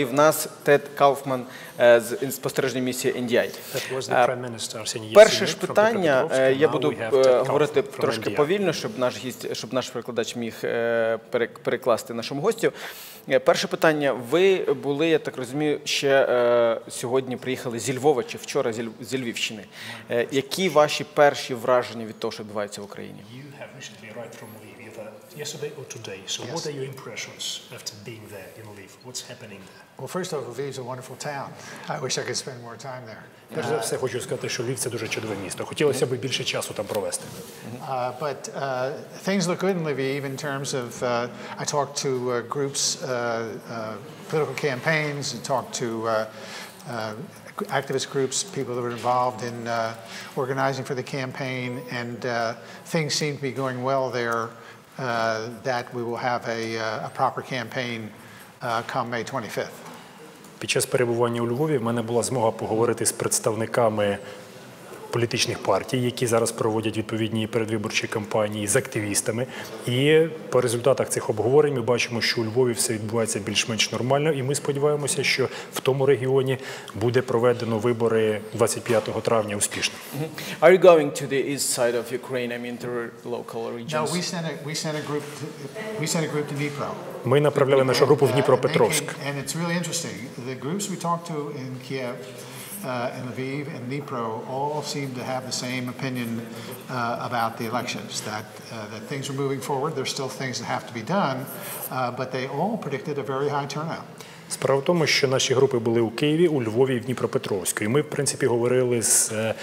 І в нас Тед Кауфман е, з спостережної місії NDI. Е, Arsenij Перше ж питання, е, я буду говорити трошки повільно, щоб наш гість, щоб наш перекладач міг перекласти нашому гостю. Е, Перше питання. Ви були, я так розумію, ще е, сьогодні приїхали зі Львова чи вчора зі Львівщини. Е, Які ваші перші враження від того, що відбувається в Україні? Lviv, yesterday or today. So yes. what are your impressions after being there in Lviv? What's happening there? Well, first off, Lviv's a wonderful town. I wish I could spend more time there. Перш за все, хочу сказати, що Львів – це дуже чудове місто. Хотілося б більше часу там провести. Uh, but uh, things look good in Lviv in terms of, uh, I talked to uh, groups, uh, uh, political campaigns, and talked to uh, uh, activist groups, people that were involved in uh, organizing for the campaign, and uh, things seem to be going well there, uh, that we will have a, uh, a proper campaign uh, come May 25th. Під час перебування у Львові в мене була змога поговорити з представниками політичних партій, які зараз проводять відповідні передвиборчі кампанії з активістами. І по результатах цих обговорень ми бачимо, що у Львові все відбувається більш-менш нормально, і ми сподіваємося, що в тому регіоні буде проведено вибори 25 травня успішно. Are you going to the east side of Ukraine, I mean to local No, we sent a, we sent a group, to, we sent a group to Dnipro. Ми направляли нашу групу в Uh, Дніпропетровськ. And it's really interesting. The groups we talked to in Kiev, uh, in Lviv, and Dnipro all seem to have the same opinion uh, about the elections. That uh, that things are moving forward. There's still things that have to be done, uh, but they all predicted a very high turnout. Справа в тому, що наші групи були у Києві, у Львові і в Дніпропетровську. І ми, в принципі, говорили з е,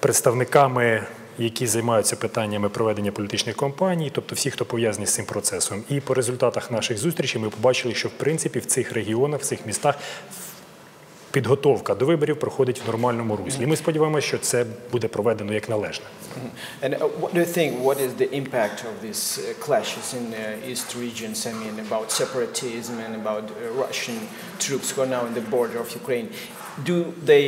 представниками, які займаються питаннями проведення політичних кампаній, тобто всі, хто пов'язані з цим процесом. І по результатах наших зустрічей ми побачили, що в принципі в цих регіонах, в цих містах. Підготовка до виборів проходить в нормальному руслі. І ми сподіваємося, що це буде проведено як належне. And uh, what do you think? What is the impact of these uh, clashes in the east regions? I mean, about separatism and about uh, Russian troops who are now in the border of Ukraine. Do they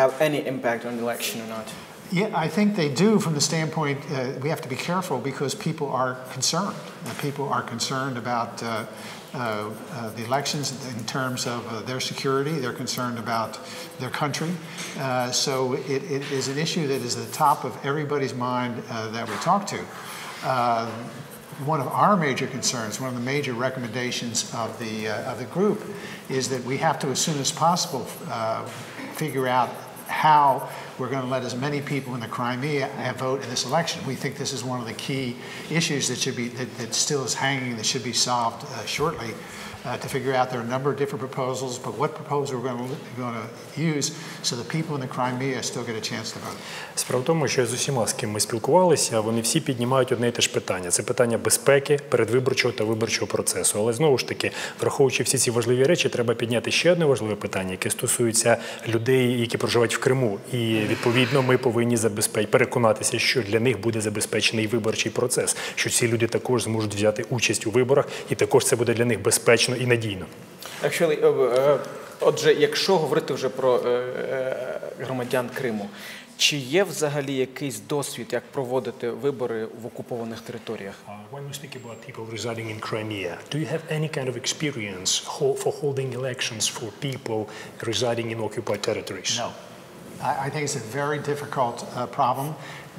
have any impact on the election or not? Yeah, I think they do from the standpoint uh, we have to be careful because people are concerned. People are concerned about uh, uh, the elections in terms of uh, their security. They're concerned about their country. Uh, so it, it is an issue that is at the top of everybody's mind uh, that we talk to. One of our major concerns, one of the major recommendations of the, of the group is that we have to, as soon as possible, figure out how we're going to let as many people in the Crimea vote in this election. We think this is one of the key issues that should be that, that still is hanging that should be solved uh, shortly. Uh, to figure out there are a number of different proposals, but what proposal we're going to, going to use so the people in the Crimea still get a chance to vote. Справа в тому, що з усіма, з ким ми спілкувалися, вони всі піднімають одне і те ж питання. Це питання безпеки, передвиборчого та виборчого процесу. Але знову ж таки, враховуючи всі ці важливі речі, треба підняти ще одне важливе питання, яке стосується людей, які проживають в Криму. І відповідно ми повинні забезпечити переконатися, що для них буде забезпечений виборчий процес, що ці люди також зможуть взяти участь у виборах, і також це буде для них безпечно і надійно. Actually, е, е, отже, якщо говорити вже про е, е, громадян Криму, чи є взагалі якийсь досвід, як проводити вибори в окупованих територіях? Uh, when we speak about people residing in Crimea, do you have any kind of experience for holding elections for people residing in occupied territories? No. I, I think it's a very difficult uh, problem.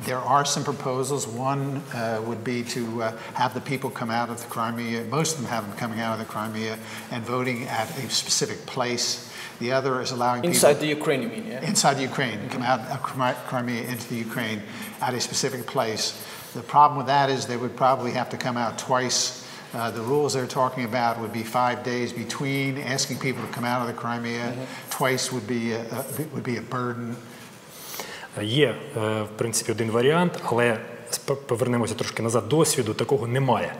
There are some proposals. One uh, would be to uh, have the people come out of the Crimea, most of them have them coming out of the Crimea and voting at a specific place. The other is allowing Inside people the Ukraine, you mean, yeah? inside the Ukraine, come out of Crimea into the Ukraine at a specific place. The problem with that is they would probably have to come out twice. Uh, the rules they're talking about would be five days between asking people to come out of the Crimea. Twice would be a, a, would be a burden. Є, е, в принципі, один варіант, але сп- повернемося трошки назад. Досвіду такого немає.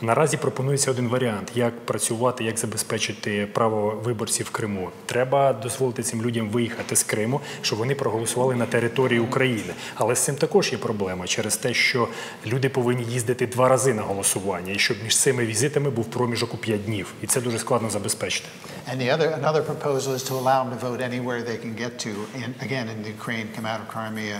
Наразі пропонується один варіант, як працювати, як забезпечити право виборців в Криму. Треба дозволити цим людям виїхати з Криму, щоб вони проголосували на території України. Але з цим також є проблема через те, що люди повинні їздити два рази на голосування, і щоб між цими візитами був проміжок у п'ять днів, і це дуже складно забезпечити. And the other another proposal is to allow them to vote anywhere they can get to. In, again, in Ukraine, come out of Crimea.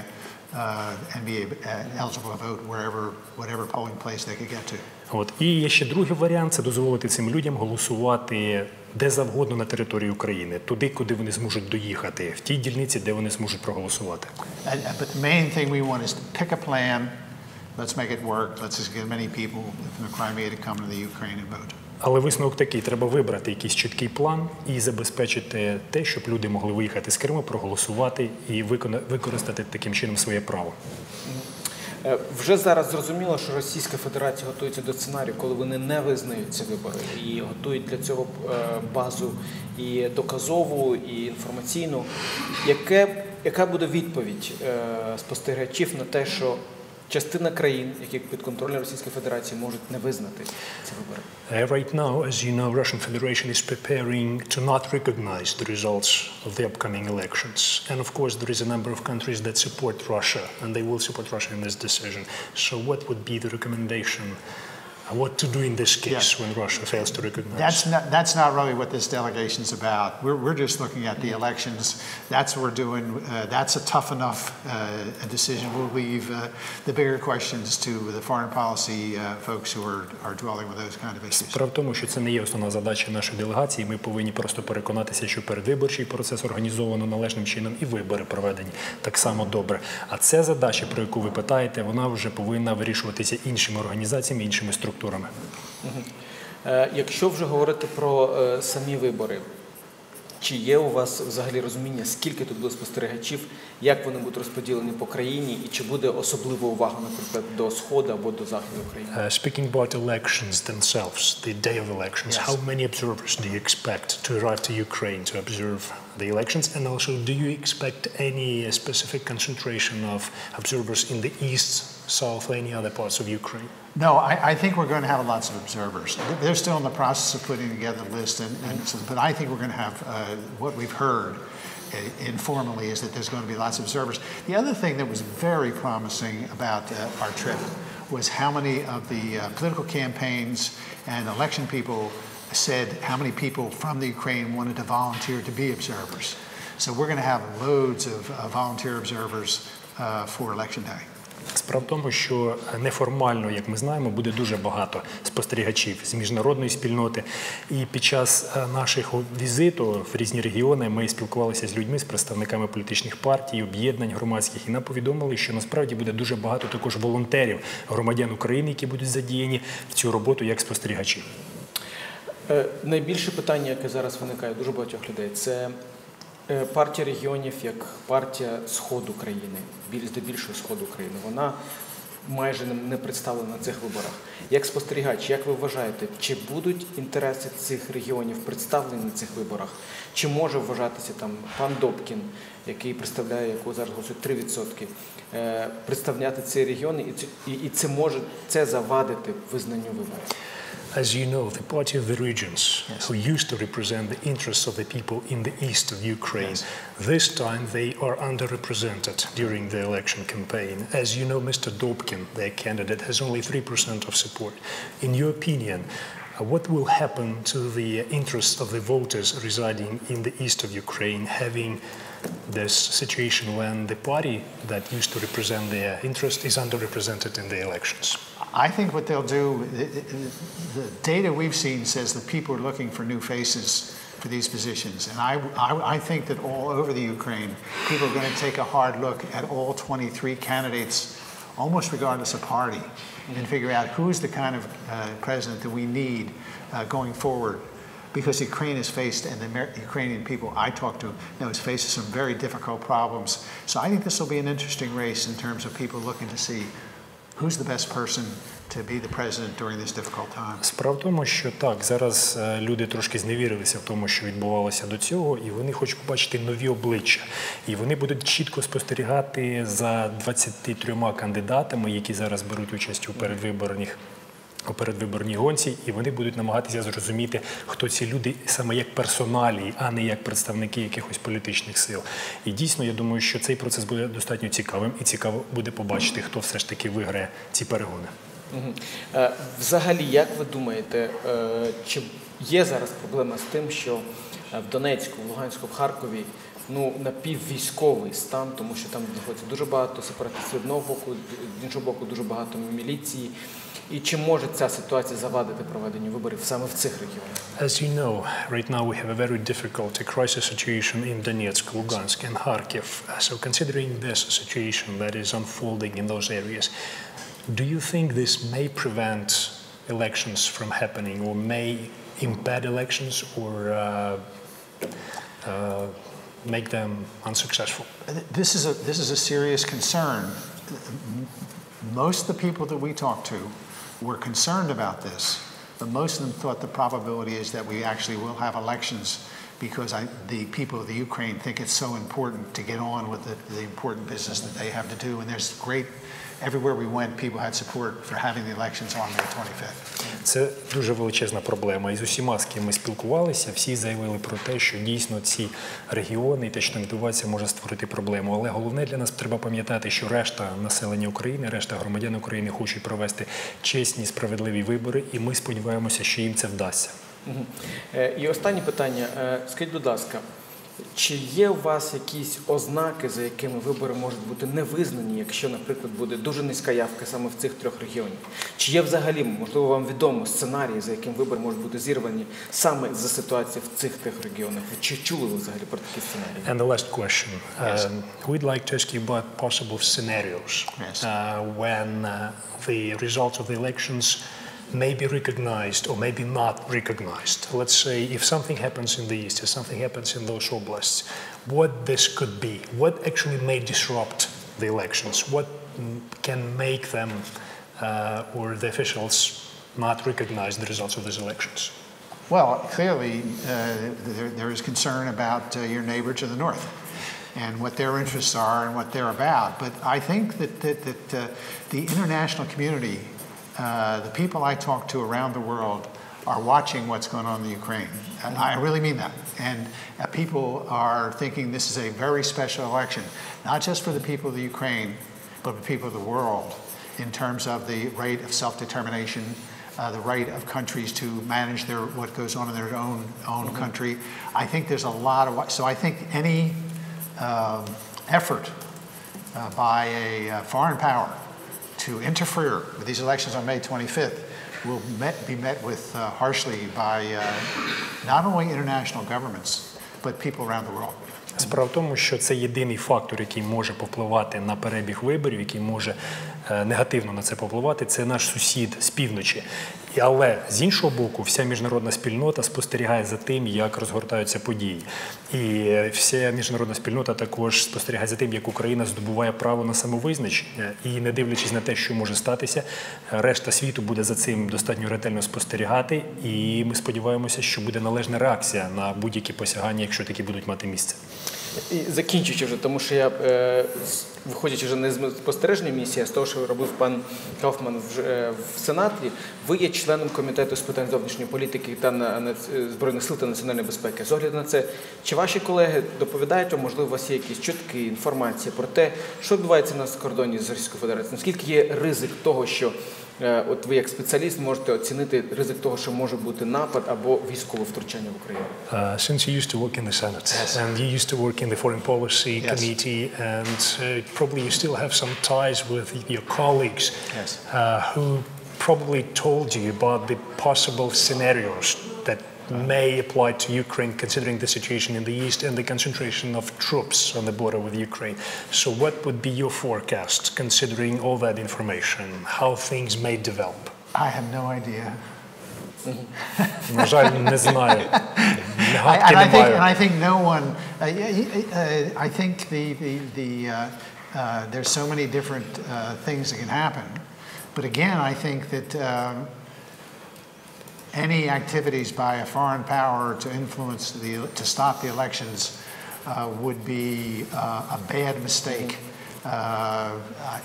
Uh, and be uh, eligible to vote wherever, whatever polling place they could get to. От і є ще другий варіант це дозволити цим людям голосувати де завгодно на території України, туди, куди вони зможуть доїхати, в тій дільниці, де вони зможуть проголосувати. And- but the main thing we want is to pick a plan. Let's make it work. Let's just get many people from the Crimea to come to the Ukraine and vote. Але висновок такий: треба вибрати якийсь чіткий план і забезпечити те, щоб люди могли виїхати з Криму, проголосувати і використати таким чином своє право. Е, Вже зараз зрозуміло, що Російська Федерація готується до сценарію, коли вони не визнають ці вибори і готують для цього е, базу і доказову, і інформаційну. Яке, яка буде відповідь е, спостерігачів на те, що частина країн, які під контролем Російської Федерації, можуть не визнати ці вибори? Uh, right now, as you know, Russian Federation is preparing to not recognize the results of the upcoming elections. And of course, there is a number of countries that support Russia, and they will support Russia in this decision. So what would be the recommendation? Uh, What to do in this case Yeah. when Russia fails to recognize? That's not, that's not really what this delegation is about. We're, we're just looking at the elections. That's what we're doing. Uh, that's a tough enough uh, decision. We'll leave uh, the bigger questions to the foreign policy uh, folks who are, are dwelling with those kind of issues. Справа в тому, що це не є основна задача нашої делегації. Ми повинні просто переконатися, що передвиборчий процес організовано належним чином і вибори проведені так само добре. А ця задача, про яку ви питаєте, вона вже повинна вирішуватися іншими організаціями, іншими структурами. Е, Якщо вже говорити про е, самі вибори, чи є у вас взагалі розуміння, скільки тут буде спостерігачів, як вони будуть розподілені по країні, і чи буде особлива увага, наприклад, до сходу або до заходу України? Uh, speaking about elections themselves, the day of elections, Yes. how many observers do you expect to arrive to Ukraine to observe the elections? And also, do you expect any uh, specific concentration of observers in the east, south, or any other parts of Ukraine? No, I, I think we're going to have lots of observers. They're still in the process of putting together a list, and, and so, but I think we're going to have uh, what we've heard uh, informally is that there's going to be lots of observers. The other thing that was very promising about uh, our trip was how many of the uh, political campaigns and election people said how many people from the Ukraine wanted to volunteer to be observers. So we're going to have loads of uh, volunteer observers uh, for election day. Справа в тому, що неформально, як ми знаємо, буде дуже багато спостерігачів з міжнародної спільноти. І під час е, нашого візиту в різні регіони ми спілкувалися з людьми, з представниками політичних партій, об'єднань громадських, і нам повідомили, що насправді буде дуже багато також волонтерів, громадян України, які будуть задіяні в цю роботу як спостерігачі. Е, Найбільше питання, яке зараз виникає дуже багатьох людей, це партія регіонів як партія Сходу країни, біль- здебільшого Сходу країни. Вона майже не- представлена на цих виборах. Як спостерігач, як ви вважаєте, чи будуть інтереси цих регіонів представлені на цих виборах? Чи може вважатися там пан Добкін, який представляє, яку зараз голосують 3%, е, представляти ці регіони, і це може це завадити визнанню виборів? As you know, the party of the regions, who used to represent the interests of the people in the east of Ukraine, this time they are underrepresented during the election campaign. As you know, Mr. Dobkin, their candidate, has only 3% of support. In your opinion, uh, what will happen to the interests of the voters residing in the east of Ukraine, having this situation when the party that used to represent their interest is underrepresented in the elections? I think what they'll do, the, data we've seen says that people are looking for new faces for these positions. And I, I, I think that all over the Ukraine, people are going to take a hard look at all 23 candidates, almost regardless of party, and figure out who's the kind of uh, president that we need uh, going forward. Because Ukraine is faced, and the Ukrainian people I talk to know is faced with some very difficult problems. So I think this will be an interesting race in terms of people looking to see who's the best person to be the president during this difficult time. Справа в тому, що так, зараз е, люди трошки зневірилися в тому, що відбувалося до цього, і вони хочуть побачити нові обличчя. І вони будуть чітко спостерігати за 23 кандидатами, які зараз беруть участь у передвиборних. У передвиборній гонці, і вони будуть намагатися зрозуміти, хто ці люди саме як персоналі, а не як представники якихось політичних сил. І дійсно, я думаю, що цей процес буде достатньо цікавим, і цікаво буде побачити, хто все ж таки виграє ці перегони. Е, Взагалі, як ви думаєте, е, чи є зараз проблема з тим, що е, в Донецьку, в Луганську, в Харкові ну напіввійськовий стан, тому що там знаходиться дуже багато сепаратистів з одного боку, з іншого боку, дуже багато міліції. І чи може ця ситуація завадити проведенню виборів саме в цих регіонах? As you know, right now we have a very difficult a crisis situation in Donetsk, Lugansk, and Kharkiv. Uh, So, considering this situation that is unfolding in those areas, do you think this may prevent elections from happening, or may impede elections, or uh, uh, make them unsuccessful? This is a, this is a serious concern. Most of the people that we talked to were concerned about this, but most of them thought the probability is that we actually will have elections because I, the people of the Ukraine think it's so important to get on with the, the important business that they have to do. And there's great, everywhere we went, people had support for having the elections on May 25th. Це дуже величезна проблема. І з усіма, з ким ми спілкувалися, всі заявили про те, що дійсно ці регіони і те, що відбувається, може створити проблему. Але головне для нас треба пам'ятати, що решта населення України, решта громадян України хочуть провести чесні, справедливі вибори, і ми сподіваємося, що їм це вдасться. Е, І останнє питання. Е, Скажіть, будь ласка, чи є у вас якісь ознаки, за якими вибори можуть бути невизнані, якщо, наприклад, буде дуже низька явка саме в цих трьох регіонах? Чи є взагалі, можливо, вам відомо сценарії, за яким вибори можуть бути зірвані саме за ситуації в цих трьох регіонах? Чи чули ви взагалі про такі сценарії? And the last question. Um, we'd like to ask you about possible scenarios Yes. uh, when uh, the results of the elections may be recognized or maybe not recognized. Let's say if something happens in the east, if something happens in those oblasts, what this could be, what actually may disrupt the elections, what can make them uh, or the officials not recognize the results of these elections. Well, clearly, uh, there, there is concern about uh, your neighbor to the north and what their interests are and what they're about. But I think that, that, that uh, the international community, uh, the people I talk to around the world, are watching what's going on in the Ukraine. And I really mean that. And uh, people are thinking this is a very special election, not just for the people of the Ukraine, but for the people of the world in terms of the right of self-determination, uh, the right of countries to manage their what goes on in their own own country. I think there's a lot of so I think any um, effort uh, by a uh, foreign power to interfere with these elections on May 25th will met, be met with uh, harshly by uh, not only international governments but people around the world. Справа в тому, що це єдиний фактор, який може повпливати на перебіг виборів, який може е, негативно на це повпливати, це наш сусід з півночі. Але з іншого боку, вся міжнародна спільнота спостерігає за тим, як розгортаються події. І вся міжнародна спільнота також спостерігає за тим, як Україна здобуває право на самовизначення. І не дивлячись на те, що може статися, решта світу буде за цим достатньо ретельно спостерігати. І ми сподіваємося, що буде належна реакція на будь-які посягання, якщо такі будуть мати місце. І закінчуючи вже, тому що я, е, виходячи вже не з спостережної місії, а з того, що робив пан Кауфман е, в Сенаті, ви є членом комітету з питань зовнішньої політики та на, е, збройних сил та національної безпеки. З огляду на це, чи ваші колеги доповідають вам, можливо, у вас є якісь чутки, інформація про те, що відбувається на кордоні з Російською Федерацією? Наскільки є ризик того, що от ви як спеціаліст можете оцінити ризик того, що може бути напад або військове втручання в Україну? Uh, since you used to work in the Senate and you used to work in the Foreign Policy Yes. Committee, and uh, probably you still have some ties with your colleagues Yes. uh, who probably told you about the possible scenarios that may apply to Ukraine, considering the situation in the east and the concentration of troops on the border with Ukraine. So, what would be your forecast, considering all that information, how things may develop? I have no idea. I, and, I think, and I think no one, uh, uh, I think the, the, the uh, uh there's so many different uh, things that can happen. But again, I think that um, any activities by a foreign power to influence the to stop the elections uh, would be uh, a bad mistake. Uh,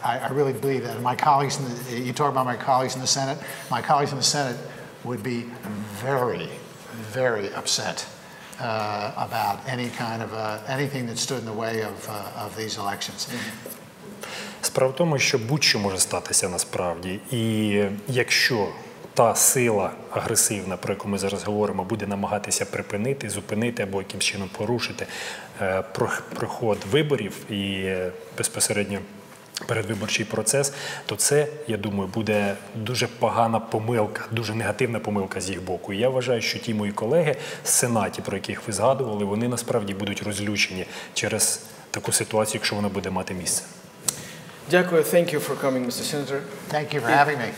I, I really believe that. And my colleagues, in the, you talk about my colleagues in the Senate. My colleagues in the Senate would be very, very upset uh, about any kind of uh, anything that stood in the way of, uh, of these elections. Справа в тому, що будь-що може статися насправді, і якщо та сила агресивна, про яку ми зараз говоримо, буде намагатися припинити, зупинити або якимсь чином порушити е, проход виборів і безпосередньо передвиборчий процес, то це, я думаю, буде дуже погана помилка, дуже негативна помилка з їх боку. І я вважаю, що ті мої колеги з Сенаті, про яких ви згадували, вони насправді будуть розлючені через таку ситуацію, якщо вона буде мати місце. Дякую. Thank you for coming, Mr. Senator. Thank you for having me.